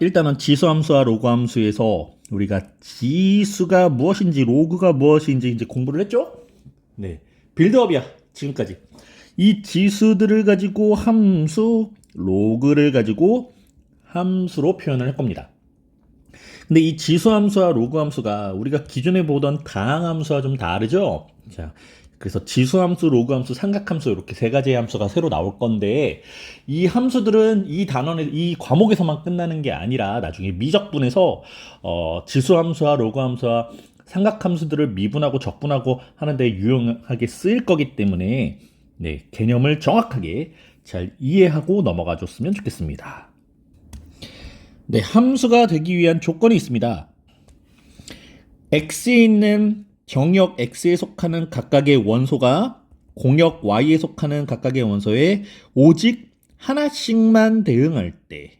일단은 지수함수와 로그함수에서 우리가 지수가 무엇인지 로그가 무엇인지 이제 공부를 했죠? 네. 빌드업이야. 지금까지. 이 지수들을 가지고 함수, 로그를 가지고 함수로 표현을 할 겁니다. 근데 이 지수 함수와 로그 함수가 우리가 기존에 보던 다항 함수와 좀 다르죠? 자, 그래서 지수 함수, 로그 함수, 삼각 함수 이렇게 세 가지의 함수가 새로 나올 건데 이 함수들은 이 단원에 이 과목에서만 끝나는 게 아니라 나중에 미적분에서 어, 지수 함수와 로그 함수와 삼각 함수들을 미분하고 적분하고 하는데 유용하게 쓰일 거기 때문에 네, 개념을 정확하게 잘 이해하고 넘어가 줬으면 좋겠습니다. 네, 함수가 되기 위한 조건이 있습니다. x에 있는 정역 x에 속하는 각각의 원소가 공역 y에 속하는 각각의 원소에 오직 하나씩만 대응할 때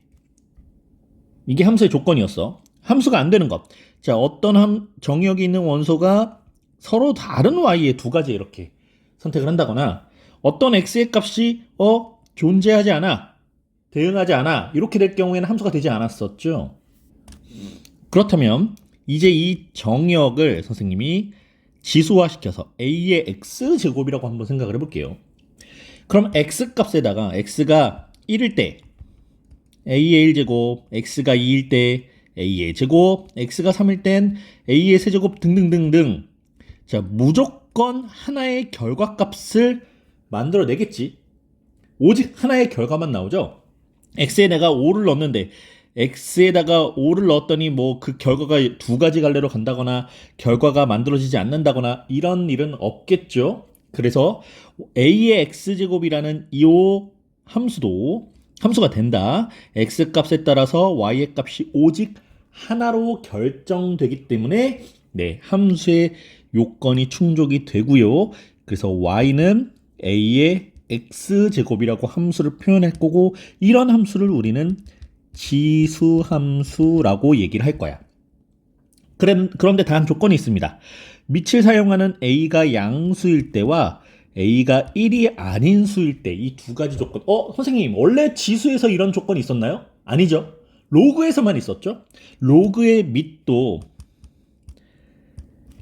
이게 함수의 조건이었어. 함수가 안 되는 것. 자, 어떤 함, 정역이 있는 원소가 서로 다른 y에 두 가지 이렇게 선택을 한다거나 어떤 x의 값이 어 존재하지 않아 대응하지 않아 이렇게 될 경우에는 함수가 되지 않았었죠. 그렇다면 이제 이 정역을 선생님이 지수화시켜서 a의 x 제곱이라고 한번 생각을 해볼게요. 그럼 x 값에다가 x가 1일 때 a의 1제곱, x가 2일 때 a의 제곱, x가 3일 땐 a의 세제곱 등등등등 자 무조건 하나의 결과값을 만들어내겠지. 오직 하나의 결과만 나오죠. x에 내가 5를 넣었는데 x에다가 5를 넣었더니 뭐 그 결과가 두 가지 갈래로 간다거나 결과가 만들어지지 않는다거나 이런 일은 없겠죠. 그래서 a의 x제곱이라는 이 함수도 함수가 된다. x 값에 따라서 y의 값이 오직 하나로 결정되기 때문에 네, 함수의 요건이 충족이 되고요. 그래서 y는 a의 x제곱이라고 함수를 표현할 거고 이런 함수를 우리는 지수함수라고 얘기를 할 거야. 그런데 단 조건이 있습니다. 밑을 사용하는 a가 양수일 때와 a가 1이 아닌 수일 때 이 두 가지 조건. 어, 선생님, 원래 지수에서 이런 조건이 있었나요? 아니죠. 로그에서만 있었죠. 로그의 밑도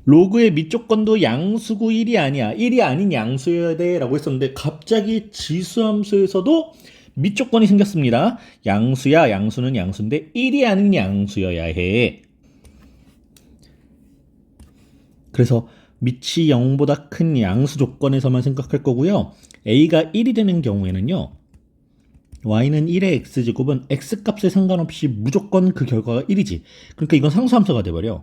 로그의 밑 조건도 양수고 1이 아니야. 1이 아닌 양수여야 돼. 라고 했었는데, 갑자기 지수함수에서도 밑조건이 생겼습니다. 양수야, 양수는 양수인데, 1이 아닌 양수여야 해. 그래서 밑이 0보다 큰 양수 조건에서만 생각할 거고요. a가 1이 되는 경우에는요. y는 1의 x제곱은 x값에 상관없이 무조건 그 결과가 1이지. 그러니까 이건 상수함수가 돼버려.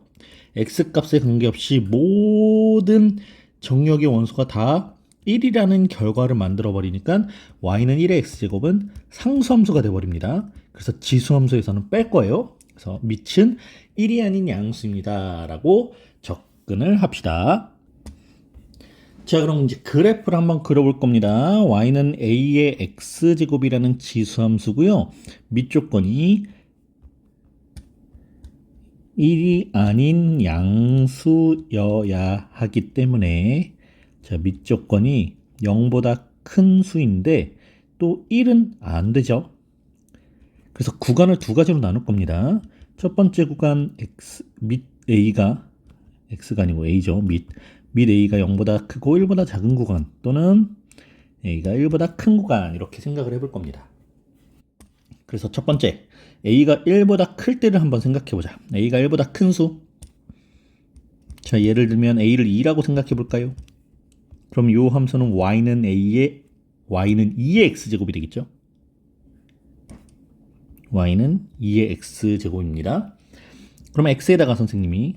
x값에 관계없이 모든 정역의 원소가 다 1이라는 결과를 만들어 버리니까 y는 1의 x제곱은 상수함수가 돼 버립니다. 그래서 지수함수에서는 뺄 거예요. 그래서 밑은 1이 아닌 양수입니다. 라고 접근을 합시다. 자, 그럼 이제 그래프를 한번 그려볼 겁니다. y는 a의 x제곱이라는 지수함수고요. 밑조건이 1이 아닌 양수여야 하기 때문에 자, 밑조건이 0보다 큰 수인데 또 1은 안 되죠. 그래서 구간을 두 가지로 나눌 겁니다. 첫 번째 구간 x 밑 a가 x가 아니고 a죠. 밑, 밑 a가 0보다 크고 1보다 작은 구간 또는 a가 1보다 큰 구간 이렇게 생각을 해볼 겁니다. 그래서 첫 번째 a가 1보다 클 때를 한번 생각해 보자. a가 1보다 큰 수. 자, 예를 들면 a를 2라고 생각해 볼까요? 그럼 이 함수는 y는 a의 y는 2의 x제곱이 되겠죠? y는 2의 x제곱입니다. 그럼 x에다가 선생님이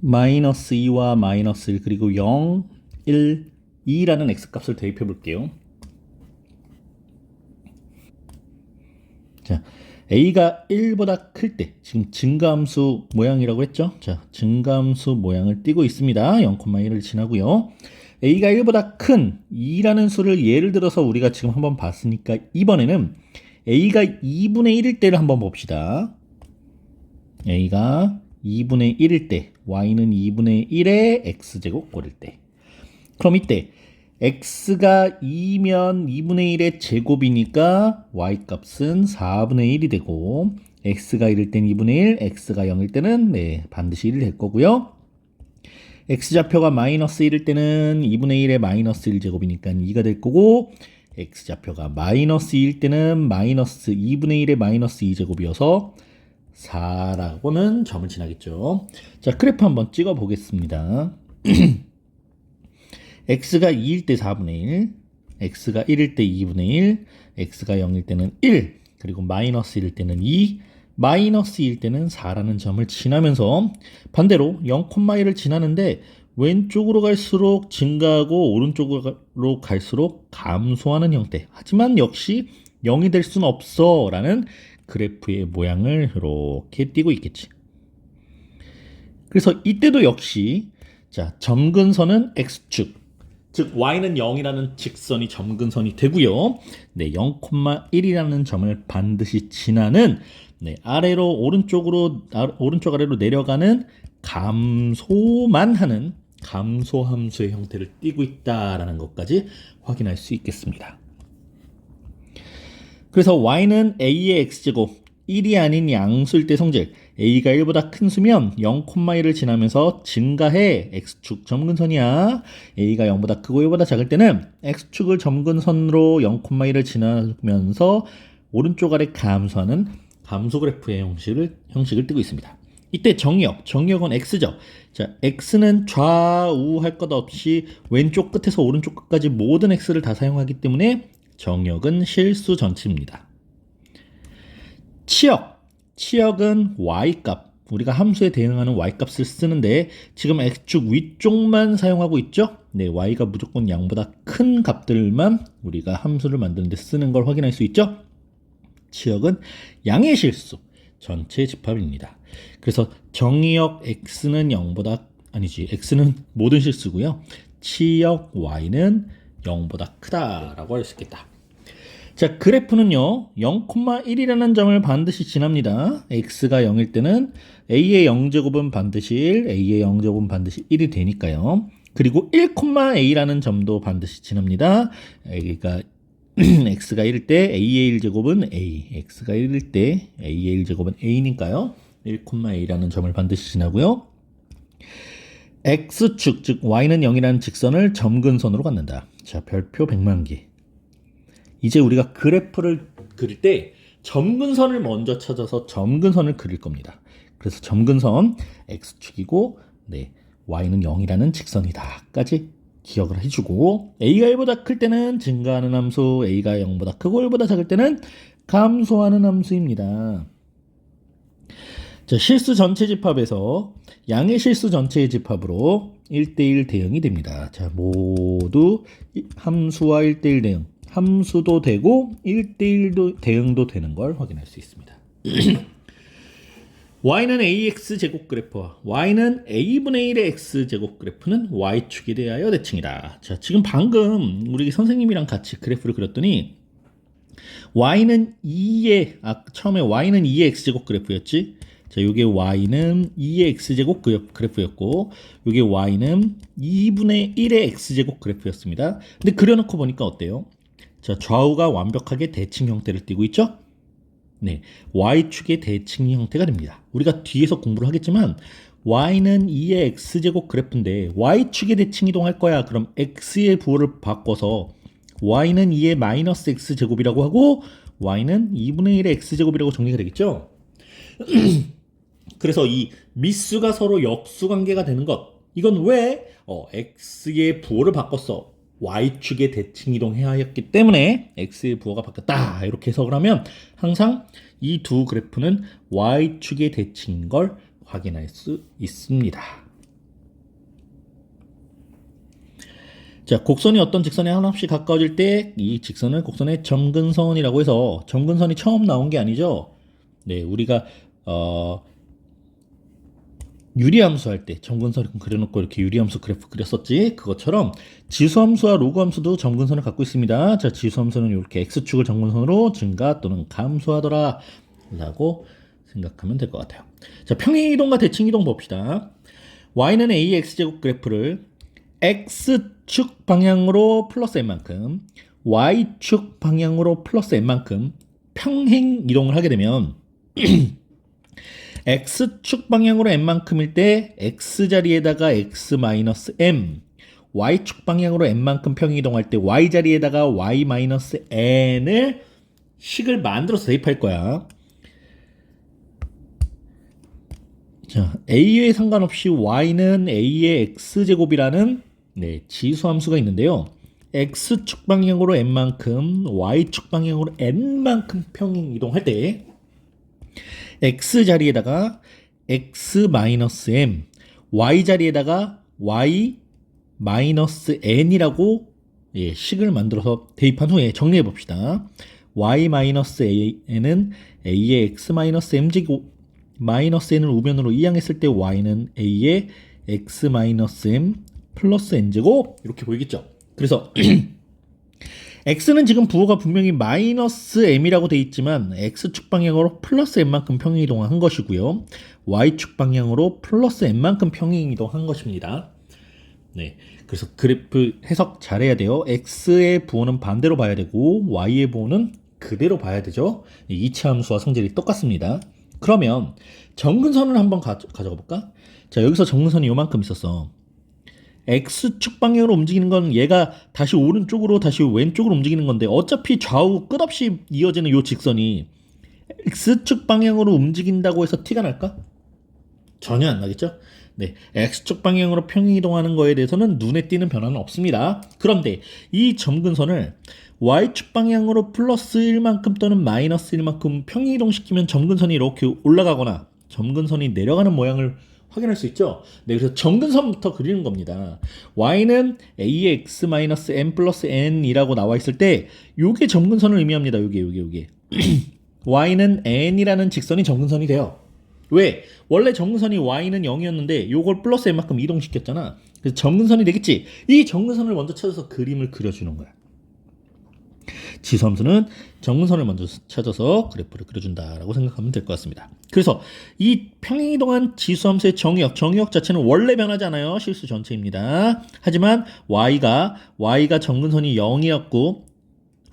마이너스 2와 마이너스 1 그리고 0, 1, 2라는 x값을 대입해 볼게요. 자, a가 1보다 클 때, 지금 증가함수 모양이라고 했죠? 자, 증가함수 모양을 띄고 있습니다. 0,1을 지나고요. a가 1보다 큰 2라는 수를 예를 들어서 우리가 지금 한번 봤으니까 이번에는 a가 2분의 1일 때를 한번 봅시다. a가 2분의 1일 때, y는 2분의 1의 x제곱 꼴일 때. 그럼 이때 x가 2면 2분의 1의 제곱이니까 y 값은 4분의 1이 되고 x가 1일 땐 2분의 1, x가 0일 때는 네, 반드시 1이 될 거고요. x좌표가 마이너스 1일 때는 2분의 1의 마이너스 1제곱이니까 2가 될 거고 x좌표가 마이너스 2일 때는 마이너스 2분의 1의 마이너스 2제곱이어서 4라고는 점을 지나겠죠. 자, 그래프 한번 찍어 보겠습니다. x가 2일 때 4분의 1, x가 1일 때 2분의 1, x가 0일 때는 1, 그리고 마이너스 1일 때는 2, 마이너스 2일 때는 4라는 점을 지나면서 반대로 0,1을 지나는데 왼쪽으로 갈수록 증가하고 오른쪽으로 갈수록 감소하는 형태. 하지만 역시 0이 될 수는 없어 라는 그래프의 모양을 이렇게 띄고 있겠지. 그래서 이때도 역시 자 점근선은 x축 즉 y는 0이라는 직선이 점근선이 되고요. 네, 0,1이라는 점을 반드시 지나는 네, 아래로 오른쪽으로 아, 오른쪽 아래로 내려가는 감소만 하는 감소 함수의 형태를 띠고 있다라는 것까지 확인할 수 있겠습니다. 그래서 y는 a의 x제곱 1이 아닌 양수일 때 성질 a가 1보다 큰 수면 0,1을 지나면서 증가해 x축 점근선이야. a가 0보다 크고 1보다 작을 때는 x축을 점근선으로 0,1을 지나면서 오른쪽 아래 감소하는 감소 그래프의 형식을 형식을 띠고 있습니다. 이때 정의역, 정의역은 x죠. 자, x는 좌우 할 것 없이 왼쪽 끝에서 오른쪽 끝까지 모든 x를 다 사용하기 때문에 정역은 실수 전치입니다. 치역, 치역은 y값, 우리가 함수에 대응하는 y값을 쓰는데 지금 x축 위쪽만 사용하고 있죠? 네, y가 무조건 양보다 큰 값들만 우리가 함수를 만드는 데 쓰는 걸 확인할 수 있죠? 치역은 양의 실수, 전체 집합입니다. 그래서 정의역 x는 0보다 아니지, x는 모든 실수고요. 치역 y는 0보다 크다라고 할 수 있겠다. 자, 그래프는요, 0,1이라는 점을 반드시 지납니다. x가 0일 때는 a의 0제곱은 반드시 1, a의 0제곱은 반드시 1이 되니까요. 그리고 1,a라는 점도 반드시 지납니다. a가 x가 1일 때 a의 1제곱은 a, x가 1일 때 a의 1제곱은 a니까요. 1,a라는 점을 반드시 지나고요. x축, 즉 y는 0이라는 직선을 점근선으로 갖는다. 자, 별표 100만 개. 이제 우리가 그래프를 그릴 때 점근선을 먼저 찾아서 점근선을 그릴 겁니다. 그래서 점근선 x축이고 네, y는 0이라는 직선이다까지 기억을 해주고 a가 1보다 클 때는 증가하는 함수, a가 0보다 크고 1보다 작을 때는 감소하는 함수입니다. 자, 실수 전체 집합에서 양의 실수 전체의 집합으로 1대1 대응이 됩니다. 자, 모두 함수와 1대1 대응. 함수도 되고 1대1도 대응도 되는 걸 확인할 수 있습니다. y는 ax 제곱 그래프와 y는 a분의 1의 x 제곱 그래프는 y축에 대하여 대칭이다. 자, 지금 방금 우리 선생님이랑 같이 그래프를 그렸더니 y는 2의 아 처음에 y는 2의 x 제곱 그래프였지. 자, 요게 y는 2의 x제곱 그래프였고, 요게 y는 2분의 1의 x제곱 그래프였습니다. 근데 그려놓고 보니까 어때요? 자, 좌우가 완벽하게 대칭 형태를 띠고 있죠? 네, y축의 대칭 형태가 됩니다. 우리가 뒤에서 공부를 하겠지만, y는 2의 x제곱 그래프인데, y축의 대칭 이동할 거야. 그럼 x의 부호를 바꿔서, y는 2의 마이너스 x제곱이라고 하고, y는 2분의 1의 x제곱이라고 정리가 되겠죠? 그래서 이 미수가 서로 역수 관계가 되는 것. 이건 왜 어, x의 부호를 바꿨어. Y축의 대칭 이동해야 했기 때문에 x의 부호가 바뀌었다. 이렇게 해석을 하면 항상 이 두 그래프는 y축의 대칭인 걸 확인할 수 있습니다. 자, 곡선이 어떤 직선에 하나씩 가까워질 때 이 직선을 곡선의 점근선이라고 해서 점근선이 처음 나온 게 아니죠. 네, 우리가 어 유리함수 할 때 점근선을 그려놓고 이렇게 유리함수 그래프 그렸었지? 그것처럼 지수함수와 로그함수도 점근선을 갖고 있습니다. 자 지수함수는 이렇게 x축을 점근선으로 증가 또는 감소하더라 라고 생각하면 될 것 같아요. 자 평행이동과 대칭이동 봅시다. Y는 ax 제곱 그래프를 x축 방향으로 플러스 n만큼 y축 방향으로 플러스 n만큼 평행 이동을 하게 되면 x축 방향으로 n만큼일 때 x자리에다가 x 마이너스 m y축 방향으로 n만큼 평행 이동할 때 y자리에다가 y 마이너스 n을 식을 만들어서 대입할 거야. 자, a에 상관없이 y는 a의 x제곱이라는 네, 지수함수가 있는데요. x축 방향으로 n만큼 y축 방향으로 n만큼 평행 이동할 때 x 자리에다가 x 마이너스 m, y 자리에다가 y 마이너스 n이라고 예, 식을 만들어서 대입한 후에 정리해 봅시다. y 마이너스 n은 a의 x 마이너스 m 제곱 마이너스 n을 우변으로 이항했을 때 y는 a의 x 마이너스 m 플러스 n 제곱 이렇게 보이겠죠. 그래서 x는 지금 부호가 분명히 마이너스 m이라고 돼 있지만 x축 방향으로 플러스 m만큼 평행 이동한 것이고요. y축 방향으로 플러스 m만큼 평행 이동한 것입니다. 네. 그래서 그래프 해석 잘해야 돼요. x의 부호는 반대로 봐야 되고 y의 부호는 그대로 봐야 되죠. 이치 함수와 성질이 똑같습니다. 그러면 정근선을 한번 가, 가져가 볼까? 자, 여기서 정근선이 요만큼 있었어. X축 방향으로 움직이는 건 얘가 다시 오른쪽으로 다시 왼쪽으로 움직이는 건데 어차피 좌우 끝없이 이어지는 요 직선이 X축 방향으로 움직인다고 해서 티가 날까? 전혀 안 나겠죠? 네, X축 방향으로 평행 이동하는 거에 대해서는 눈에 띄는 변화는 없습니다. 그런데 이 점근선을 Y축 방향으로 플러스 1만큼 또는 마이너스 1만큼 평행 이동시키면 점근선이 이렇게 올라가거나 점근선이 내려가는 모양을 확인할 수 있죠. 네, 그래서 정근선부터 그리는 겁니다. y는 ax n 플러스 n이라고 나와 있을 때 요게 정근선을 의미합니다. 요게 요게 요게 y는 n이라는 직선이 정근선이 돼요. 왜? 원래 정근선이 y는 0이었는데 요걸 플러스 n만큼 이동시켰잖아. 그래서 정근선이 되겠지. 이 정근선을 먼저 찾아서 그림을 그려주는 거야. 지수함수는 정근선을 먼저 찾아서 그래프를 그려준다라고 생각하면 될 것 같습니다. 그래서 이 평행이동한 지수함수의 정의역, 정의역 자체는 원래 변하지 않아요. 실수 전체입니다. 하지만 y가 y가 정근선이 0이었고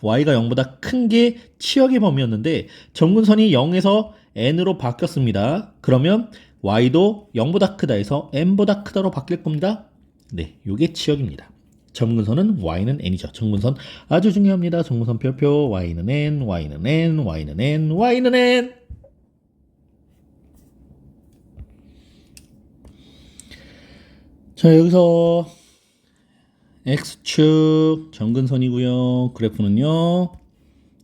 y가 0보다 큰 게 치역의 범위였는데 정근선이 0에서 n으로 바뀌었습니다. 그러면 y도 0보다 크다 해서 n보다 크다로 바뀔 겁니다. 네, 요게 치역입니다. 정근선은 y는 n이죠. 정근선 아주 중요합니다. 정근선 별표 y는 n, y는 n, y는 n, y는 n. 자 여기서 x축 정근선이고요. 그래프는요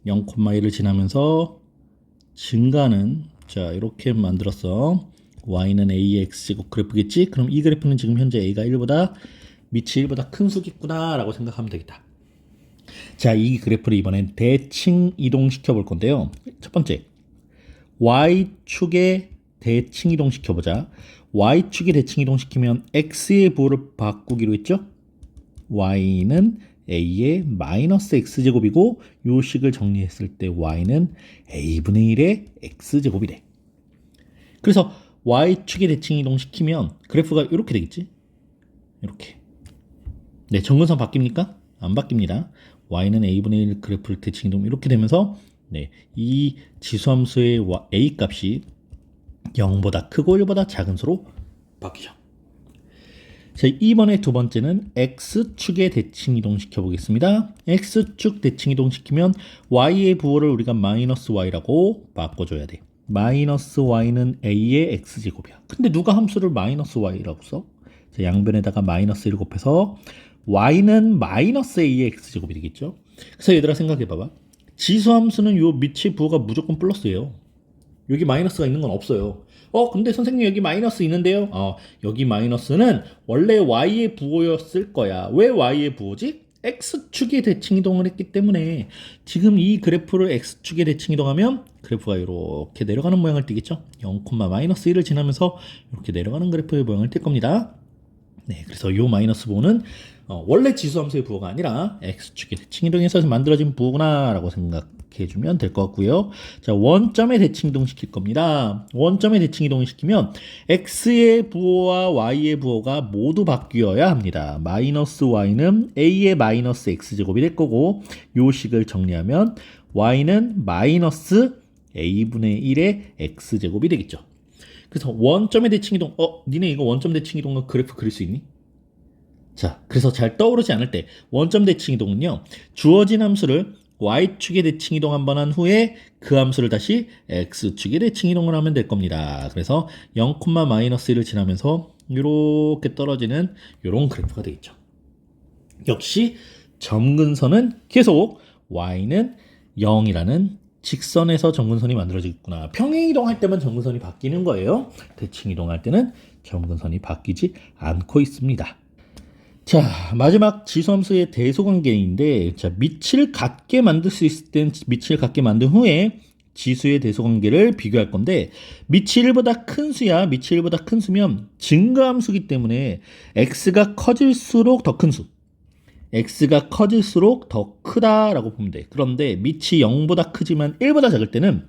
0,1을 지나면서 증가는 자 이렇게 만들었어. y는 ax 제곱 그래프겠지? 그럼 이 그래프는 지금 현재 a가 1보다 밑이 1보다 큰 수겠구나 라고 생각하면 되겠다. 자, 이 그래프를 이번엔 대칭 이동시켜 볼 건데요. 첫 번째, Y축에 대칭 이동시켜 보자. Y축에 대칭 이동시키면 X의 부호를 바꾸기로 했죠? Y는 A의 마이너스 X제곱이고 요 식을 정리했을 때 Y는 A분의 1의 X제곱이래. 그래서 Y축에 대칭 이동시키면 그래프가 이렇게 되겠지? 이렇게. 네, 정근선 바뀝니까? 안 바뀝니다. y는 a분의 1 그래프를 대칭이동 이렇게 되면서 네, 이 지수함수의 a 값이 0보다 크고 1보다 작은 수로 바뀌죠. 자, 이번에 두 번째는 x축에 대칭 이동시켜 보겠습니다. x축 대칭 이동시키면 y의 부호를 우리가 마이너스 y라고 바꿔줘야 돼. 마이너스 y는 a의 x제곱이야. 근데 누가 함수를 마이너스 y라고 써? 자, 양변에다가 마이너스 1 곱해서 y는 마이너스 a의 x제곱이 되겠죠. 그래서 얘들아 생각해 봐봐. 지수함수는 요 밑에 부호가 무조건 플러스예요. 여기 마이너스가 있는 건 없어요. 어, 근데 선생님 여기 마이너스 있는데요? 어, 여기 마이너스는 원래 y의 부호였을 거야. 왜 y의 부호지? x축에 대칭 이동을 했기 때문에 지금 이 그래프를 x축에 대칭 이동하면 그래프가 이렇게 내려가는 모양을 띠겠죠? 0, 마이너스 1을 지나면서 이렇게 내려가는 그래프의 모양을 띌 겁니다. 네, 그래서 요 마이너스 부호는 어, 원래 지수함수의 부호가 아니라 x축의 대칭 이동에서 만들어진 부호구나라고 생각해 주면 될 것 같고요. 자, 원점에 대칭 이동 시킬 겁니다. 원점에 대칭 이동을 시키면 x의 부호와 y의 부호가 모두 바뀌어야 합니다. 마이너스 y는 a의 마이너스 x제곱이 될 거고 요 식을 정리하면 y는 마이너스 a분의 1의 x제곱이 되겠죠. 그래서 원점의 대칭 이동, 어, 니네 이거 원점 대칭 이동은 그래프 그릴 수 있니? 자, 그래서 잘 떠오르지 않을 때 원점 대칭 이동은요. 주어진 함수를 y축의 대칭 이동 한 번 한 후에 그 함수를 다시 x축의 대칭 이동을 하면 될 겁니다. 그래서 0, 마이너스 1을 지나면서 이렇게 떨어지는 이런 그래프가 되겠죠. 역시 점근선은 계속 y는 0이라는 직선에서 점근선이 만들어지겠구나. 평행 이동할 때만 점근선이 바뀌는 거예요. 대칭 이동할 때는 점근선이 바뀌지 않고 있습니다. 자, 마지막 지수함수의 대소관계인데, 자, 밑을 같게 만들 수 있을 땐 밑을 같게 만든 후에 지수의 대소관계를 비교할 건데, 밑이 1보다 큰 수야, 밑이 1보다 큰 수면 증가함수기 때문에 x가 커질수록 더 큰 수. x가 커질수록 더 크다라고 보면 돼. 그런데 밑이 0보다 크지만 1보다 작을 때는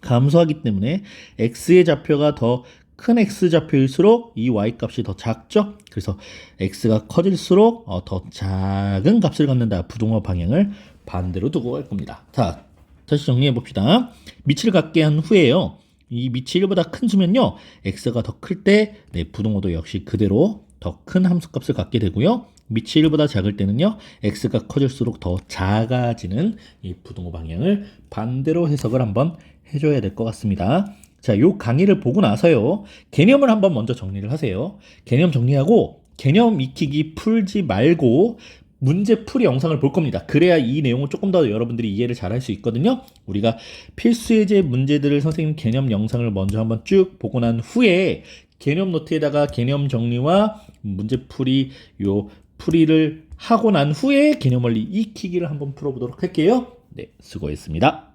감소하기 때문에 x의 좌표가 더 큰 x 좌표일수록 이 y 값이 더 작죠. 그래서 x가 커질수록 어, 더 작은 값을 갖는다. 부동호 방향을 반대로 두고 갈 겁니다. 자, 다시 정리해 봅시다. 밑을 갖게 한 후에요. 이 밑이 1보다 큰 수면요. x가 더 클때 네, 부동호도 역시 그대로 더 큰 함수값을 갖게 되고요. 밑이 1보다 작을 때는요. x가 커질수록 더 작아지는 이 부동호 방향을 반대로 해석을 한번 해줘야 될 것 같습니다. 자, 요 강의를 보고 나서요. 개념을 한번 먼저 정리를 하세요. 개념 정리하고 개념 익히기 풀지 말고 문제 풀이 영상을 볼 겁니다. 그래야 이 내용을 조금 더 여러분들이 이해를 잘 할 수 있거든요. 우리가 필수 예제 문제들을 선생님 개념 영상을 먼저 한번 쭉 보고 난 후에 개념 노트에다가 개념 정리와 문제 풀이 요 풀이를 하고 난 후에 개념 원리 익히기를 한번 풀어보도록 할게요. 네, 수고했습니다.